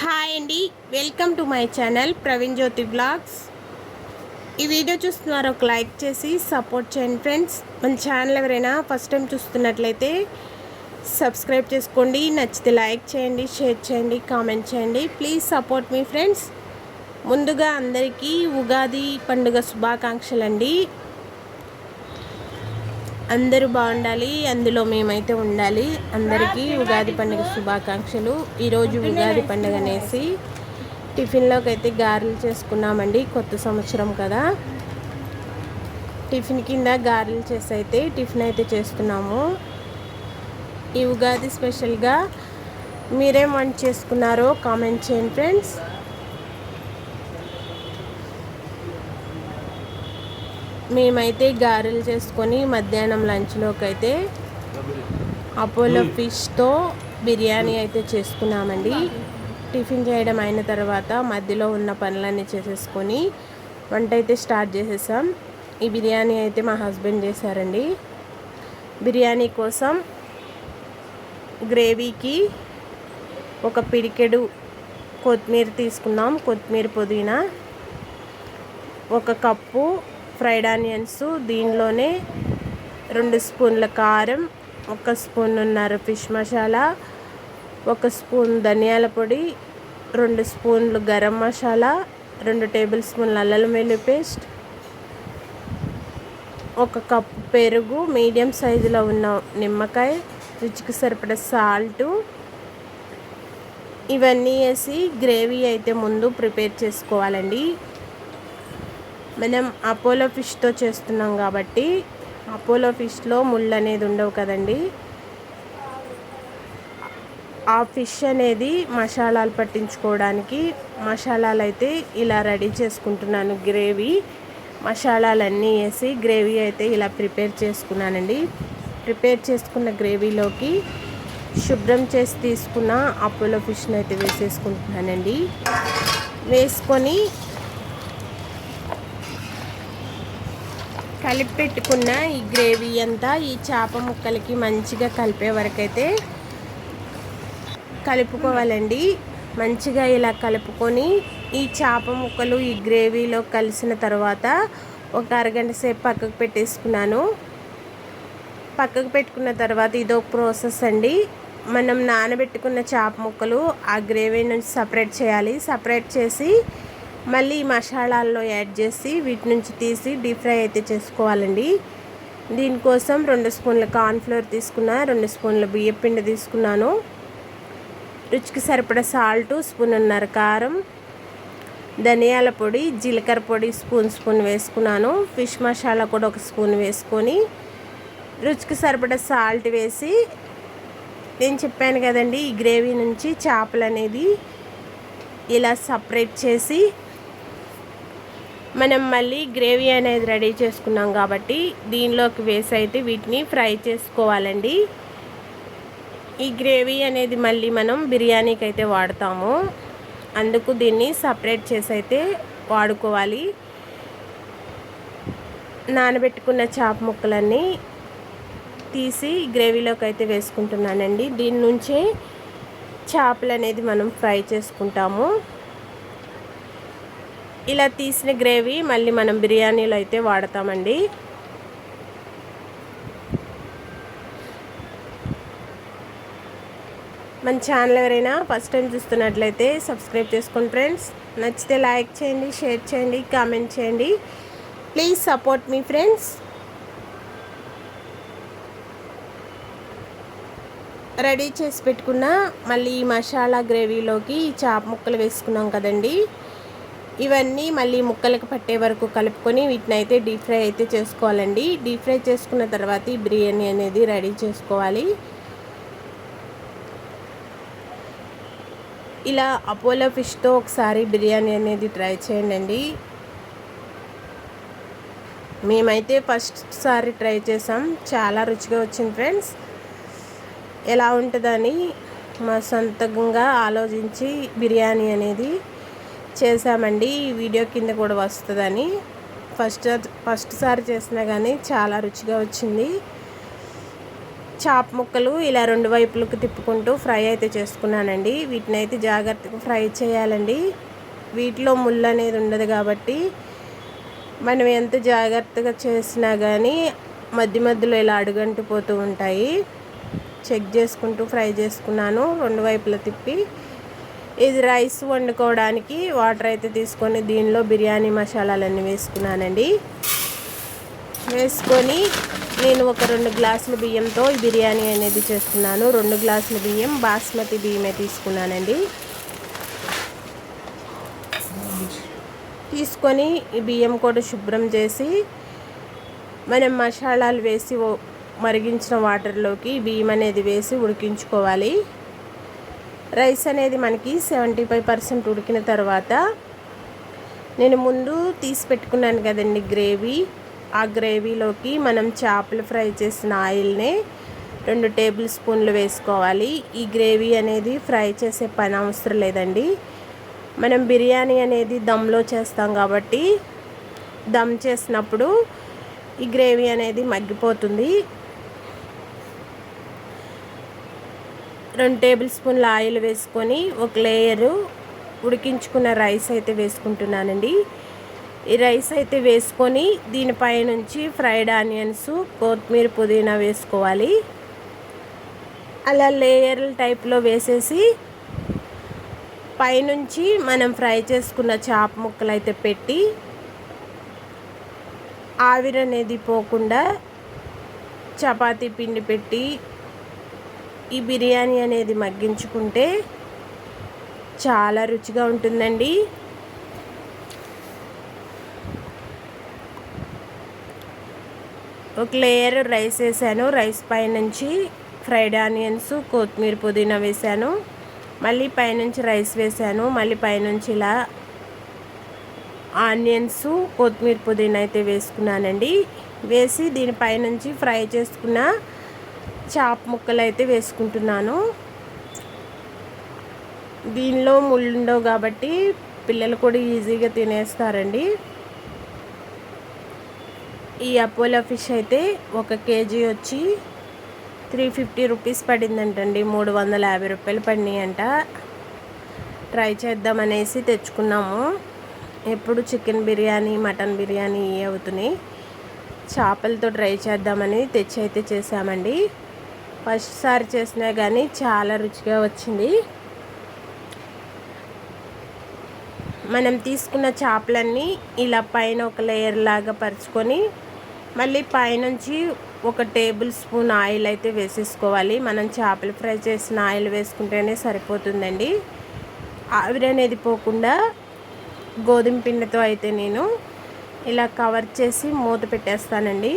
Hi అండి. Welcome to my channel Praveen Jyothi blogs. ఈ video చూస్తున్నారు ఒక లైక్ చేసి సపోర్ట్ చేయండి ఫ్రెండ్స్. మన ఛానల్ ఎవరైనా ఫస్ట్ టైం చూస్తున్నట్లయితే సబ్స్క్రైబ్ చేసుకోండి. నచ్చితే లైక్ చేయండి షేర్ చేయండి కామెంట్ చేయండి. ప్లీజ్ సపోర్ట్ మీ ఫ్రెండ్స్. ముందుగా అందరికీ ఉగాది పండుగ శుభాకాంక్షలు అండి అందరూ బాగుండాలి అందులో మేమైతే ఉండాలి. అందరికీ ఉగాది పండుగ శుభాకాంక్షలు. ఈరోజు ఉగాది పండుగ అనేసి టిఫిన్లోకి అయితే గారెలు చేసుకున్నామండి కొత్త సంవత్సరం కదా. టిఫిన్ కింద గారెలు చేసి అయితే టిఫిన్ అయితే చేస్తున్నాము. ఈ ఉగాది స్పెషల్గా మీరేం వంట చేసుకున్నారో కామెంట్ చేయండి ఫ్రెండ్స్. మేమైతే గారెలు చేసుకొని మధ్యాహ్నం లంచ్లోకి అయితే అపోలో ఫిష్తో బిర్యానీ అయితే చేసుకున్నామండి. టిఫిన్ చేయడం అయిన తర్వాత మధ్యలో ఉన్న పనులన్నీ చేసేసుకొని వంట అయితే స్టార్ట్ చేసేసాం. ఈ బిర్యానీ అయితే మా హస్బెండ్ చేశారండి. బిర్యానీ కోసం గ్రేవీకి ఒక పిడికెడు కొత్తిమీర తీసుకున్నాం. కొత్తిమీర పుదీనా ఒక కప్పు ఫ్రైడ్ ఆనియన్స్ దీనిలోనే రెండు స్పూన్ల కారం ఒక స్పూన్ ఉన్నారు ఫిష్ మసాలా ఒక స్పూన్ ధనియాల పొడి రెండు స్పూన్లు గరం మసాలా రెండు టేబుల్ స్పూన్లు అల్లం వెల్లుల్లి పేస్ట్ ఒక కప్పు పెరుగు మీడియం సైజులో ఉన్న నిమ్మకాయ రుచికి సరిపడ సాల్టు ఇవన్నీ వేసి గ్రేవీ అయితే ముందు ప్రిపేర్ చేసుకోవాలండి. మనం అపోలో ఫిష్తో చేస్తున్నాం కాబట్టి అపోలో ఫిష్లో ముళ్ళు అనేది ఉండవు కదండి. ఆ ఫిష్ అనేది మసాలాలు పట్టించుకోవడానికి మసాలాలు అయితే ఇలా రెడీ చేసుకుంటున్నాను గ్రేవీ. మసాలాలన్నీ వేసి గ్రేవీ అయితే ఇలా ప్రిపేర్ చేసుకున్నానండి. ప్రిపేర్ చేసుకున్న గ్రేవీలోకి శుభ్రం చేసి తీసుకున్న అపోలో ఫిష్ని అయితే వేసేసుకుంటున్నానండి. వేసుకొని కలిపి పెట్టుకున్న ఈ గ్రేవీ అంతా ఈ చేప ముక్కలకి మంచిగా కలిపే వరకైతే కలుపుకోవాలండి. మంచిగా ఇలా కలుపుకొని ఈ చేప ముక్కలు ఈ గ్రేవీలో కలిసిన తర్వాత ఒక అరగంట సేపు పక్కకు పెట్టేసుకున్నాను. పక్కకు పెట్టుకున్న తర్వాత ఇదొక ప్రాసెస్ అండి. మనం నానబెట్టుకున్న చేప ముక్కలు ఆ గ్రేవీ నుంచి సపరేట్ చేయాలి. సపరేట్ చేసి మళ్ళీ మసాలాల్లో యాడ్ చేసి వీటి నుంచి తీసి డీప్ ఫ్రై అయితే చేసుకోవాలండి. దీనికోసం రెండు స్పూన్ల కార్న్ఫ్లోర్ తీసుకున్నా రెండు స్పూన్ల బియ్యపిండి తీసుకున్నాను. రుచికి సరిపడ సాల్ట్ స్పూన్నర కారం ధనియాల పొడి జీలకర్ర పొడి స్పూన్ స్పూన్ వేసుకున్నాను. ఫిష్ మసాలా కూడా ఒక స్పూన్ వేసుకొని రుచికి సరిపడ సాల్ట్ వేసి నేను చెప్పాను కదండి ఈ గ్రేవీ నుంచి చేపలు అనేది ఇలా సపరేట్ చేసి మనం మళ్ళీ గ్రేవీ అనేది రెడీ చేసుకున్నాం కాబట్టి దీనిలోకి వేసి అయితే వీటిని ఫ్రై చేసుకోవాలండి. ఈ గ్రేవీ అనేది మళ్ళీ మనం బిర్యానీకి అయితే వాడతాము. అందుకు దీన్ని సపరేట్ చేసి అయితే వాడుకోవాలి. నానబెట్టుకున్న చేప ముక్కలన్నీ తీసి గ్రేవీలోకి అయితే వేసుకుంటున్నానండి. దీని నుంచే చేపలు అనేది మనం ఫ్రై చేసుకుంటాము. ఇలా తీసిన గ్రేవీ మళ్ళీ మనం బిర్యానీలో అయితే వాడతామండి. మన ఛానల్ ఎవరైనా ఫస్ట్ టైం చూస్తున్నట్లయితే సబ్స్క్రైబ్ చేసుకోండి ఫ్రెండ్స్. నచ్చితే లైక్ చేయండి షేర్ చేయండి కామెంట్ చేయండి. ప్లీజ్ సపోర్ట్ మీ ఫ్రెండ్స్. రెడీ చేసి పెట్టుకున్న మళ్ళీ మసాలా గ్రేవీలోకి చాప ముక్కలు వేసుకున్నాం కదండీ. ఇవన్నీ మళ్ళీ ముక్కలకు పట్టే వరకు కలుపుకొని వీటిని అయితే డీప్ ఫ్రై అయితే చేసుకోవాలండి. డీప్ ఫ్రై చేసుకున్న తర్వాత ఈ బిర్యానీ అనేది రెడీ చేసుకోవాలి. ఇలా అపోలో ఫిష్తో ఒకసారి బిర్యానీ అనేది ట్రై చేయండి మేమైతే ఫస్ట్ సారి ట్రై చేసాం. చాలా రుచిగా వచ్చింది ఫ్రెండ్స్. ఎలా ఉంటుందని మా సొంతంగా ఆలోచించి బిర్యానీ అనేది చేసామండి ఈ వీడియో కింద కూడా వస్తుందని. ఫస్ట్ ఫస్ట్ సారి చేసినా కానీ చాలా రుచిగా వచ్చింది. చాప్ ముక్కలు ఇలా రెండు వైపులకు తిప్పుకుంటూ ఫ్రై అయితే చేసుకున్నానండి. వీటిని అయితే జాగ్రత్తగా ఫ్రై చేయాలండి. వీటిలో ముళ్ళు అనేది ఉండదు కాబట్టి మనం ఎంత జాగ్రత్తగా చేసినా కానీ మధ్య మధ్యలో ఇలా అడుగంటిపోతూ ఉంటాయి. చెక్ చేసుకుంటూ ఫ్రై చేసుకున్నాను. రెండు వైపులా తిప్పి ఇది రైస్ వండుకోవడానికి వాటర్ అయితే తీసుకొని దీనిలో బిర్యానీ మసాలాలన్నీ వేసుకున్నానండి. వేసుకొని నేను ఒక రెండు గ్లాసుల బియ్యంతో ఈ బిర్యానీ అనేది చేస్తున్నాను. రెండు గ్లాసుల బియ్యం బాస్మతి బియ్యమే తీసుకున్నానండి. తీసుకొని ఈ బియ్యం కూడా శుభ్రం చేసి మనం మసాలాలు వేసి మరిగించిన వాటర్లోకి బియ్యం అనేది వేసి ఉడికించుకోవాలి. రైస్ అనేది మనకి సెవెంటీ ఫైవ్ పర్సెంట్ ఉడికిన తర్వాత నేను ముందు తీసి పెట్టుకున్నాను కదండి గ్రేవీ. ఆ గ్రేవీలోకి మనం చేపలు ఫ్రై చేసిన ఆయిల్ని రెండు టేబుల్ స్పూన్లు వేసుకోవాలి. ఈ గ్రేవీ అనేది ఫ్రై చేసే పని అవసరం లేదండి. మనం బిర్యానీ అనేది దమ్లో చేస్తాం కాబట్టి దమ్ చేసినప్పుడు ఈ గ్రేవీ అనేది మగ్గిపోతుంది. రెండు టేబుల్ స్పూన్ల ఆయిల్ వేసుకొని ఒక లేయరు ఉడికించుకున్న రైస్ అయితే వేసుకుంటున్నానండి. ఈ రైస్ అయితే వేసుకొని దీనిపైనుంచి ఫ్రైడ్ ఆనియన్స్ కొత్తిమీర పుదీనా వేసుకోవాలి. అలా లేయర్ టైప్లో వేసేసి పైనుంచి మనం ఫ్రై చేసుకున్న చాప ముక్కలు అయితే పెట్టి ఆవిరి అనేది పోకుండా చపాతీ పిండి పెట్టి ఈ బిర్యానీ అనేది మగ్గించుకుంటే చాలా రుచిగా ఉంటుందండి. ఒక లేయర్ రైస్ వేసాను. రైస్ పైనుంచి ఫ్రైడ్ ఆనియన్స్ కొత్తిమీర పుదీనా వేసాను. మళ్ళీ పైనుంచి రైస్ వేసాను. మళ్ళీ పైనుంచి ఇలా ఆనియన్స్ కొత్తిమీర పుదీనా అయితే వేసుకున్నానండి. వేసి దీనిపైనుంచి ఫ్రై చేసుకున్న చాప ముక్కలు అయితే వేసుకుంటున్నాను. దీనిలో ముళ్ళుండవు కాబట్టి పిల్లలు కూడా ఈజీగా తినేస్తారండి. ఈ అపోలో ఫిష్ అయితే ఒక కేజీ వచ్చి త్రీ ఫిఫ్టీ రూపీస్ పడిందంటండి. మూడు వందల యాభై రూపాయలు పడినాయంట. అంట ట్రై చేద్దామనేసి తెచ్చుకున్నాము. ఎప్పుడు చికెన్ బిర్యానీ మటన్ బిర్యానీ ఇవి అవుతున్నాయి. చేపలతో ట్రై చేద్దామని తెచ్చి అయితే చేసామండి ఫస్ట్ సారి చేసినా కానీ చాలా రుచిగా వచ్చింది. మనం తీసుకున్న చేపలన్నీ ఇలా పైన ఒక లేయర్ లాగా పరుచుకొని మళ్ళీ పైనుంచి ఒక టేబుల్ స్పూన్ ఆయిల్ అయితే వేసేసుకోవాలి. మనం చేపలు ఫ్రై చేసిన ఆయిల్ వేసుకుంటేనే సరిపోతుందండి. ఆవిరి అనేది పోకుండా గోధుమ పిండితో అయితే నేను ఇలా కవర్ చేసి మూత పెట్టేస్తానండి.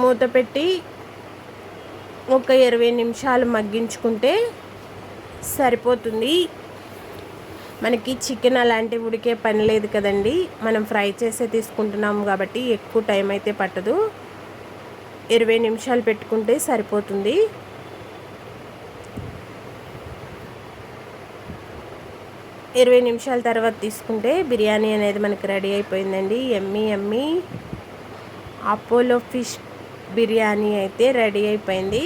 మూత పెట్టి ఒక ఇరవై నిమిషాలు మగ్గించుకుంటే సరిపోతుంది. మనకి చికెన్ అలాంటివి ఉడికే పని లేదు కదండి. మనం ఫ్రై చేసే తీసుకుంటున్నాము కాబట్టి ఎక్కువ టైం అయితే పట్టదు. ఇరవై నిమిషాలు పెట్టుకుంటే సరిపోతుంది. ఇరవై నిమిషాల తర్వాత తీసుకుంటే బిర్యానీ అనేది మనకి రెడీ అయిపోయిందండి. Yummy yummy. Apollo fish biryani అయితే రెడీ అయిపోయింది.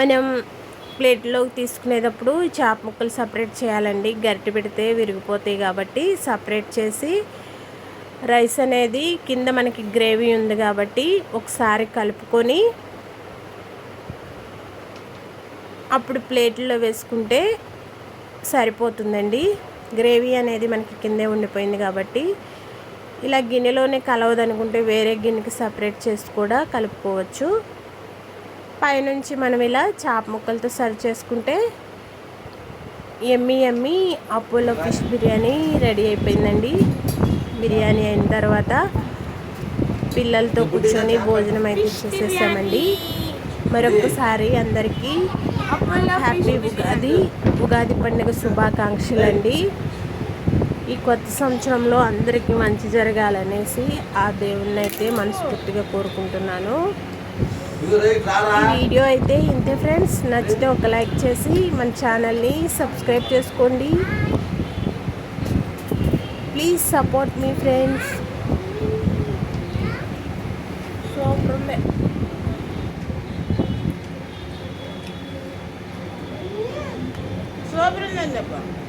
మనం ప్లేట్లోకి తీసుకునేటప్పుడు చేప ముక్కలు సపరేట్ చేయాలండి. గరిటె పెడితే విరిగిపోతాయి కాబట్టి సపరేట్ చేసి రైస్ అనేది కింద మనకి గ్రేవీ ఉంది కాబట్టి ఒకసారి కలుపుకొని అప్పుడు ప్లేట్లో వేసుకుంటే సరిపోతుందండి. గ్రేవీ అనేది మనకి కిందే ఉండిపోయింది కాబట్టి ఇలా గిన్నెలోనే కలవదనుకుంటే వేరే గిన్నెకి సపరేట్ చేసి కూడా కలుపుకోవచ్చు. పైనుంచి మనం ఇలా చాప ముక్కలతో సర్వ్ చేసుకుంటే yummy yummy Apollo fish biryani ready అయిపోయిందండి. బిర్యానీ అయిన తర్వాత పిల్లలతో కూర్చొని భోజనం అయితే చేసేసామండి. మరొకసారి అందరికీ హ్యాపీ ఉగాది ఉగాది పండుగ శుభాకాంక్షలు అండి ఈ కొత్త సంవత్సరంలో అందరికీ మంచి జరగాలనేసి ఆ దేవుణ్ణి అయితే మనస్ఫూర్తిగా కోరుకుంటున్నాను. వీడియో అయితే ఇంతే ఫ్రెండ్స్. నచ్చితే ఒక లైక్ చేసి మన ఛానల్ని సబ్స్క్రైబ్ చేసుకోండి. ప్లీజ్ సపోర్ట్ మీ ఫ్రెండ్స్. Super Sobre o.